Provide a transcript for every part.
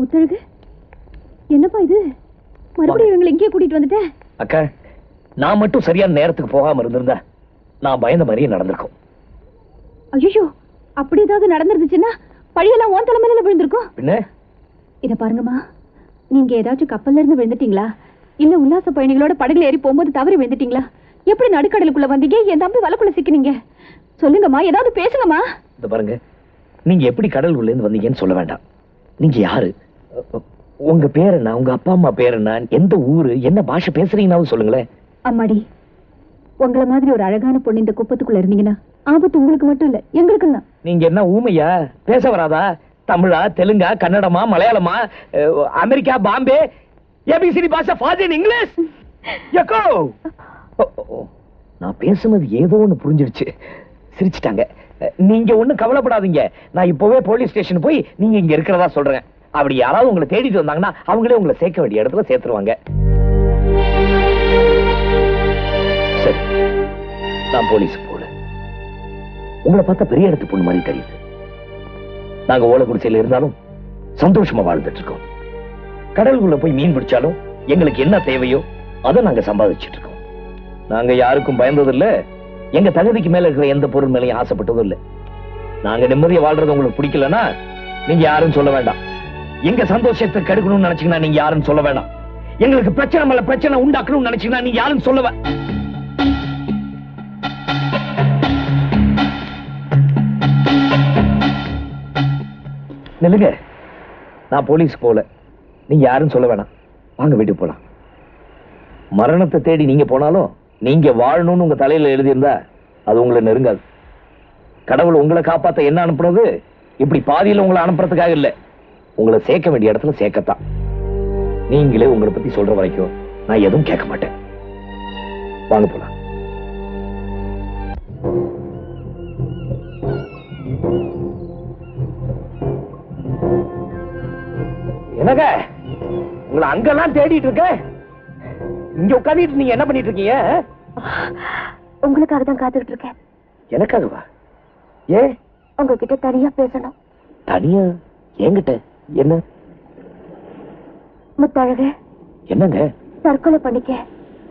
முத்தழகு? என்னப்பா இது? மறுபடியும் இவங்களை இங்கேயே கூட்டிட்டு வந்துட்டேன் அக்கா நான் மட்டும் சரியான நேரத்துக்கு போகாம இருந்திருந்தா நான் பயந்த மாதிரியே நடந்திருக்கும். ஐயோ அப்படி ஏதாவது நடந்துருந்துச்சுன்னா பழியெல்லாம் ஓன் தலைமையில விழுந்திருக்கும். பின்ன? இத பாருங்கம்மா நீங்க ஏதாச்சும் கப்பல்ல இருந்து விழுந்துட்டீங்களா? இல்ல உல்லாச பயணிகளோட படகுல ஏறி போகும்போது தவறி விழுந்துட்டீங்களா? எப்படி நடுக்கடலுக்குள்ள வந்தீங்க? என் தம்பி வலக்குள்ள சிக்கினீங்க. சொல்லுங்கம்மா ஏதாவது பேசுங்கம்மா. இந்த பாருங்க நீங்க எப்படி கடல் உள்ள இருந்து வந்தீங்கன்னு சொல்ல வேண்டாம். நீங்க யாரு? உங்க பேர் என்ன? உங்க அப்பா அம்மா பேர் என்ன? எந்த ஊரு? என்ன பாஷை பேசுறீங்கன்னாவும் சொல்லுங்களேன். அம்மாடி உங்கள மாதிரி ஒரு அழகான பொண்ணு இந்த குப்பத்துக்குள்ள இருந்தீங்கன்னா ஆபத்து உங்களுக்கு மட்டும் இல்ல எங்களுக்கும் தான். நீங்க என்ன ஊமையா? பேச வராதா? தமிழா தெலுங்கா கன்னடமா மலையாளமா அமெரிக்கா பாம்பே ஏபிசிடி பாஷா ஃபாதர் இங்கிலீஷ் ஓ, நான் பேசுனது ஏதோ ஒண்ணு புரிஞ்சிடுச்சு. சிரிச்சிட்டாங்க. நீங்க ஒண்ணும் கவலைப்படாதீங்க. நான் இப்பவே போலீஸ் ஸ்டேஷன் போய் நீங்க இங்க இருக்கிறதா சொல்றேன். அப்படி யாராவது உங்களை தேடிட்டு வந்தாங்கன்னா அவங்களே உங்களை சேர்க்க வேண்டிய இடத்துல சேர்த்துருவாங்க. சரி நான் போலீஸ் போல உங்களை பார்த்தா பெரிய இடத்து பொண்ணு மாதிரி தெரியுது. நாங்க ஓலக்குடிசையில இருந்தாலும் சந்தோஷமா வாழ்ந்துட்டு இருக்கோம். கடலுக்குள்ள போய் மீன் பிடிச்சாலும் எங்களுக்கு என்ன தேவையோ அதை நாங்க சம்பாதிச்சுட்டு இருக்கோம். நாங்க யாருக்கும் பயந்ததில்ல. இல்ல எங்க தகுதிக்கு மேல இருக்கிற எந்த பொருள் மேலையும் ஆசைப்பட்டதும் இல்ல. நாங்க நிம்மதியை வாழ்றது உங்களுக்கு பிடிக்கலன்னா நீங்க யாரும் சொல்ல வேண்டாம். எங்க சந்தோஷத்தை கெடுக்கணும்னு நினைச்சீங்கன்னா நீங்க யாரும் சொல்ல வேணாம். எங்களுக்கு பிரச்சனை மேல பிரச்சனை உண்டாக்கணும்னு நினைச்சீங்கன்னா நீங்க யாரும் சொல்லுவ நில்லுங்க. நான் போலீஸ் போல. நீங்க யாரும் சொல்ல வேணாம். வாங்க வீட்டுக்கு போலாம். மரணத்தை தேடி நீங்க போனாலும் நீங்க வாழணும்னு உங்க தலையில எழுதியிருந்தா அது உங்களை நெருங்காது. கடவுள் உங்களை காப்பாத்த என்ன அனுப்புனது? இப்படி பாதியில உங்களை அனுப்புறதுக்காக இல்ல. உங்களை சேர்க்க வேண்டிய இடத்துல சேர்க்கத்தான். நீங்களே உங்களை பத்தி சொல்ற வரைக்கும் நான் எதுவும் கேட்க மாட்டேன். வாங்க போலாம். என்னங்க? உங்களை அங்கெல்லாம் தேடிட்டு இருக்கேன். இங்க உட்காந்துட்டு நீங்க என்ன பண்ணிட்டு இருக்கீங்க? உங்களுக்காக தான் காத்துக்கிட்டு இருக்கேன். எனக்காகவா? ஏ உங்ககிட்ட தனியா பேசணும். தனியா? என்கிட்ட? என்ன? முத்தழகு என்னங்க? தற்கொலை பண்ணிக்க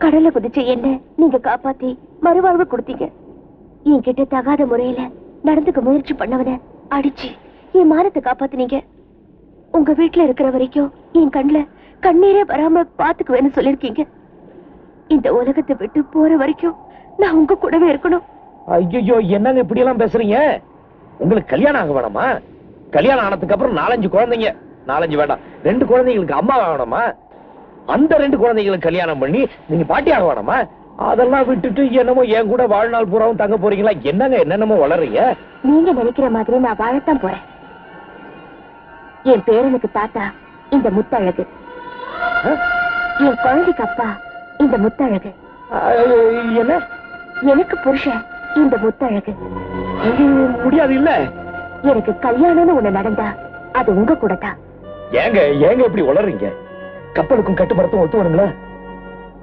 கடல்ல குதிச்சு என்ன நீங்க காப்பாத்தி மறுவாழ்வு கொடுத்தீங்க. என்கிட்ட தகாத முறையில நடந்துக்க முயற்சி பண்ணவன அடிச்சு என் மானத்தை காப்பாத்துனீங்க. உங்க வீட்டுல இருக்கிற வரைக்கும் என் கண்ணுல கண்ணீரே வராம பாத்துக்குவேன்னு சொல்லிருக்கீங்க இந்த உலகத்தை விட்டு போற வரைக்கும் நான் உங்க கூடவே இருக்கணும். ஐயோ என்னங்க இப்படி எல்லாம் பேசுறீங்க? உங்களுக்கு கல்யாணம் ஆக வேணாமா? கல்யாணம் ஆனதுக்கு அப்புறம் நாலஞ்சு குழந்தைங்க. நாலஞ்சு வேண்டாம். ரெண்டு குழந்தைங்களுக்கு அம்மா வேணாமா? அந்த ரெண்டு குழந்தைங்களுக்கு கல்யாணம் பண்ணி நீங்க பாட்டி ஆக வேணாமா? அதெல்லாம் விட்டுட்டு என்னமோ என் கூட வாழ்நாள் பூராவும் தங்க போறீங்களா? என்னங்க என்னென்னமோ வளர்றீங்க? நீங்க நினைக்கிற மாதிரி நான் வாழத்தான் போறேன். என் பேரனுக்கு தாத்தா இந்த முத்தழகு? என் குழந்தைக்கு அப்பா இந்த முத்தழகு. என்ன? எனக்கு புருஷன் இந்த முத்தழகு. முடியாது இல்ல. எனக்கு கல்யாணம்னு ஒண்ணு நடந்தா அது உங்க கூட தான் ஏங்க ஏங்க இப்படி வளர்றீங்க கப்பலுக்கும் கட்டுப்படத்தும் ஒத்து வருங்களா?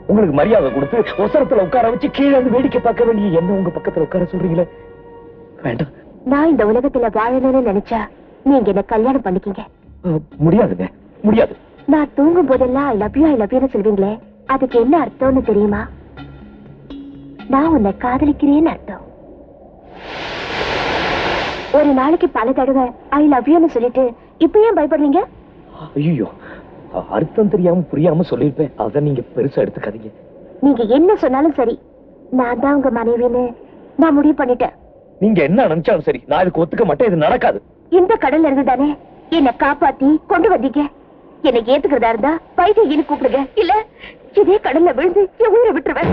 உங்களுக்கு மரியாதை கொடுத்து ஒசரத்துல உட்கார வச்சு கீழே வந்து வேடிக்கை பார்க்க வேண்டிய என்ன உங்க பக்கத்துல உட்கார சொல்றீங்களே? வேண்டாம். நான் இந்த உலகத்துல வாழணும்னு நினைச்சா நீங்க என்ன கல்யாணம் பண்ணிக்கிங்க? முடியாதுங்க முடியாது. நான் தூங்கும் போதெல்லாம் I love you I love யூன்னு சொல்வீங்களே அதுக்கு என்ன அர்த்தம்னு தெரியுமா? நான் உன்னை காதலிக்கிறேன்னு அர்த்தம். ஒரு நாளைக்கு பல தடவை ஐ லவ் யூன்னு சொல்லிட்டு இப்ப ஏன் பயப்படுறீங்க? ஐயோ அர்த்தம் தெரியாம புரியாம சொல்லிருப்பேன் அத நீங்க பெருசா எடுத்துக்காதீங்க. நீங்க என்ன சொன்னாலும் சரி நான் தான் உங்க மனைவின்னு நான் முடிவு பண்ணிட்டேன். நீங்க என்ன நினைச்சாலும் சரி நான் இதுக்கு ஒத்துக்க மாட்டேன் இது நடக்காது. இந்த கடல்ல இருந்து தானே என்ன காப்பாத்தி கொண்டு வந்தீங்க? என்னை ஏத்துக்கிறதா இருந்தா பைத்தியன்னு கூப்பிடுங்க. இல்ல இதே கடல்ல விழுந்து என் உயிரை விட்டுருவேன்.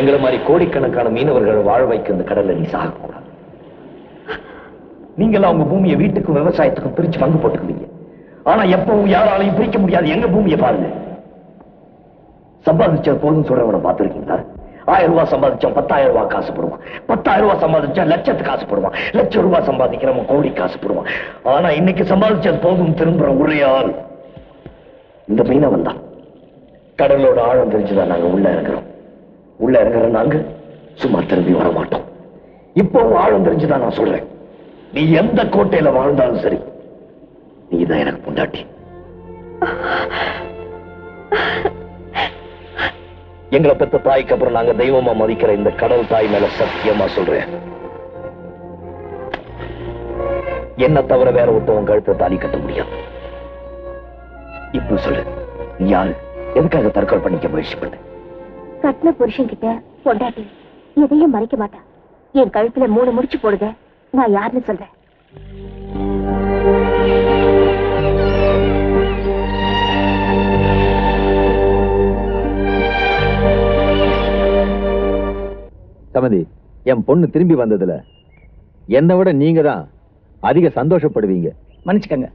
எங்களை மாதிரி கோடிக்கணக்கான மீனவர்கள் வாழ வைக்க இந்த கடல்ல நீ சாகக்கூடாது. நீங்களாம் உங்க பூமியை வீட்டுக்கும் விவசாயத்துக்கும் பிரிச்சு பங்கு போட்டுக்குவீங்க ஆனா எப்பவும் யாராலையும் பிரிக்க முடியாது. எங்க பூமியை பாருங்க. சம்பாதிச்ச போதும் சொல்றவனை பார்த்திருக்கீங்களா? ஆயிரம் ரூபாய் சம்பாதிச்சோம் பத்தாயிரம் ரூபாய் காசுப்படுவான் பத்தாயிரம் ரூபாய் சம்பாதிச்சா லட்சத்துக்கு காசுப்படுவான் லட்சம் ரூபாய் சம்பாதிக்கிறவன் கோடி காசுப்படுவான் ஆனா இன்னைக்கு சம்பாதிச்சது போதும் திரும்புற ஒரே ஆள் இந்த மீனவன் தான். கடலோட ஆழம் தெரிஞ்சுதான் நாங்க உள்ள இருக்கிறோம். உள்ள இருக்கிற நாங்க சும்மா திரும்பி வர மாட்டோம். இப்போ ஆழம் தெரிஞ்சுதான் நான் சொல்றேன். நீ எந்த கோட்டையில வாழ்ந்தாலும் சரி நீ தான் எனக்கு பொண்டாட்டி. எங்களை பெத்த தாய்க்கு அப்புறம் நாங்க தெய்வமா மதிக்கிற இந்த கடல் தாய் மேல சத்தியமா சொல்றேன். என்ன தவிர வேற ஒருத்தவங்க கழுத்தை தாலி கட்ட முடியாது. இப்ப சொல்லு யாரு? எதுக்காக தற்கொலை பண்ணிக்க முயற்சி பண்ண கட்டின புருஷன் கிட்ட பொண்டாட்டி எதையும் மறைக்க மாட்டா. என் கழுத்துல மூணு முடிச்சு போடுங்க நான் யாருன்னு சொல்றேன் சமதி என் பொண்ணு திரும்பி வந்ததுல என்னை விட நீங்க தான் அதிக சந்தோஷப்படுவீங்க. மன்னிச்சுக்கங்க.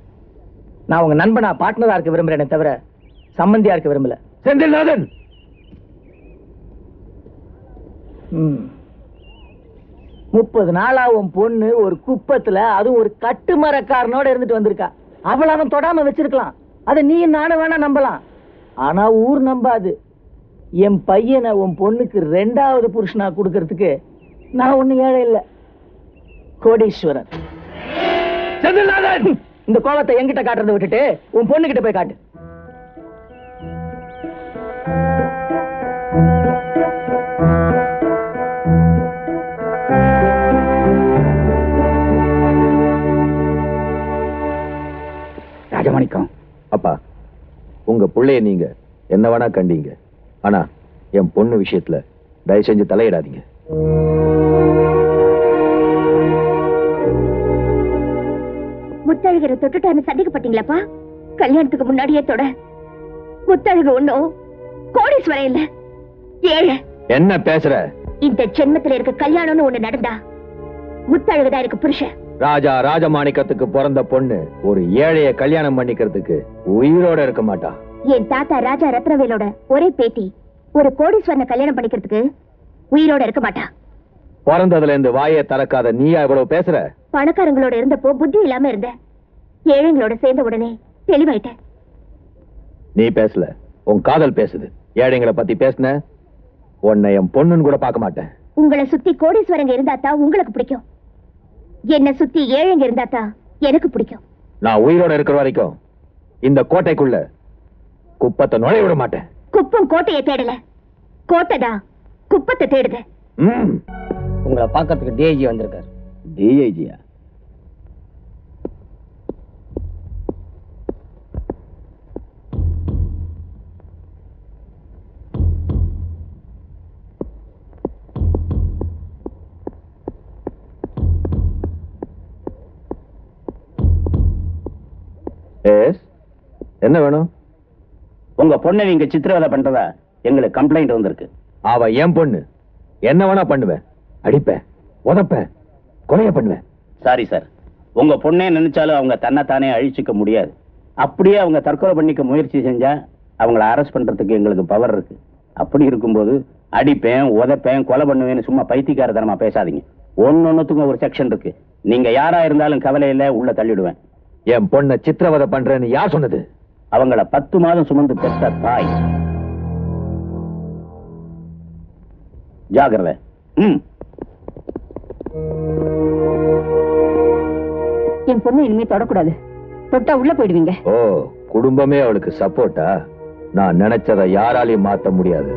நான் உங்க நண்பனா பார்ட்னரா இருக்க விரும்புறேனே தவிர சம்பந்தியா இருக்க விரும்பல. செந்தில்நாதன்! முப்பது நாளா உன் பொண்ணு ஒரு குப்பத்துல அதுவும் ஒரு கட்டுமரக்காரனோட இருந்துட்டு வந்திருக்கா. அவள அவன் தொடாம வச்சிருக்கலாம். அதை நீ நானும் வேணா நம்பலாம். ஆனா ஊர் நம்பாது. என் பையனை உன் பொண்ணுக்கு ரெண்டாவது புருஷனா கொடுக்கறதுக்கு நான் ஒண்ணு ஏழை இல்ல. கோடீஸ்வரன். இந்த கோவத்தை என்கிட்ட காட்டுறதை விட்டுட்டு உன் பொண்ணு கிட்ட போய் காட்டு. ராஜமாணிக்கம். அப்பா உங்க புள்ளைய நீங்க என்ன வேணா கண்டீங்க. ஆனா என் பொண்ணு விஷயத்துல தயவு செஞ்சு தலையிடாதீங்க. முத்தழகரை தொட்டுட்டான்னு சந்தேகப்பட்டீங்களாப்பா? கல்யாணத்துக்கு முன்னாடியே தொட. முத்தழகு ஒண்ணும் கோடீஸ்வரம் இல்ல. ஏழை. என்ன பேசுற? இந்த ஜென்மத்துல இருக்க கல்யாணம்னு ஒண்ணு நடந்தா முத்தழகுதான் எனக்கு புருஷன். ராஜா ராஜமாணிக்கத்துக்கு பிறந்த பொண்ணு ஒரு ஏழைய கல்யாணம் பண்ணிக்கிறதுக்கு உயிரோட இருக்க மாட்டா. என் தாத்தா ராஜா ரத்னவேலோட ஒரே பேட்டி ஒரு கோடீஸ்வரனை கல்யாணம் பண்ணிக்கிறதுக்கு உயிரோட இருக்க மாட்டா. பிறந்ததுல இருந்து வாயை திறக்காத நீயா இவ்வளவு பேசுற? பணக்காரங்களோட இருந்தப்போ புத்தி இல்லாம இருந்த. ஏழைங்களோட சேர்ந்த உடனே தெளிவாயிட்டேன் நீ பேசல உன் காதல் பேசுது. ஏழைங்களை பத்தி பேசுன உன்னை என் பொண்ணுன்னு கூட பார்க்க மாட்டேன். உங்களை சுத்தி கோடீஸ்வரங்க இருந்தா தான் உங்களுக்கு பிடிக்கும். என்ன சுத்தி ஏழைங்க இருந்தா தான் எனக்கு பிடிக்கும். நான் உயிரோட இருக்கிற வரைக்கும் இந்த கோட்டைக்குள்ள குப்பத்தை நுழைய விட மாட்டேன். குப்பம் கோட்டையை தேடல. கோட்டை தான் குப்பத்தை தேடுது. உங்களை பார்க்கறதுக்கு டிஐஜி வந்திருக்காரு. டிஐஜியா என்ன வேணும்? உங்க பொண்ணை நீங்க சித்திரவதை பண்றதா எங்களுக்கு கம்ப்ளைண்ட் வந்திருக்கு. அவ என் பொண்ணு. என்ன வேணா பண்ணுவேன். அடிப்பேன் உதப்பேன் கொலைய பண்ணுவேன். சாரி சார் உங்க பொண்ணே நினைச்சாலும் அவங்க தன்னைத்தானே அழிச்சுக்க முடியாது. அப்படியே அவங்க தற்கொலை பண்ணிக்க முயற்சி செஞ்சா அவங்கள அரெஸ்ட் பண்றதுக்கு எங்களுக்கு பவர் இருக்கு. அப்படி இருக்கும்போது அடிப்பேன் உதைப்பேன் கொலை பண்ணுவேன்னு சும்மா பைத்தியக்காரத்தனமா பேசாதீங்க. ஒன்னொன்னுத்துக்கும் ஒரு செக்ஷன் இருக்கு. நீங்க யாரா இருந்தாலும் கவலை இல்ல உள்ள தள்ளிடுவேன். என் பொண்ணை சித்திரவதை பண்றேன்னு யார் சொன்னது? அவங்கள பத்து மாதம் சுமந்து பெற்ற தாய். ஜாகிரதை என் பொண்ணு இனிமே தொடக்கூடாது. தொட்டா உள்ள போயிடுவீங்க. ஓ குடும்பமே அவளுக்கு சப்போர்ட்டா நான் நினைச்சதை யாராலையும் மாத்த முடியாது.